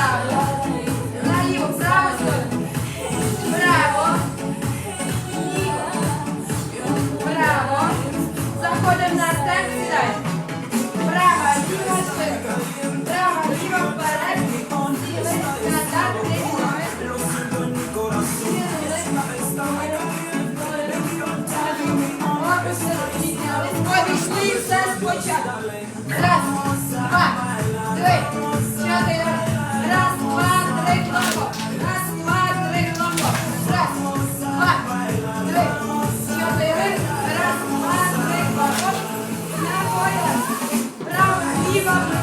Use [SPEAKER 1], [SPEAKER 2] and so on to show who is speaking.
[SPEAKER 1] право, наліво, право, право, право. Заходимо на стек, сідай. Права, ліва, швидко. Права, ліва, вперед. Сіли, назад, трішки. Сіли, Опиши, підняли. Обійшли все спочатку. give up.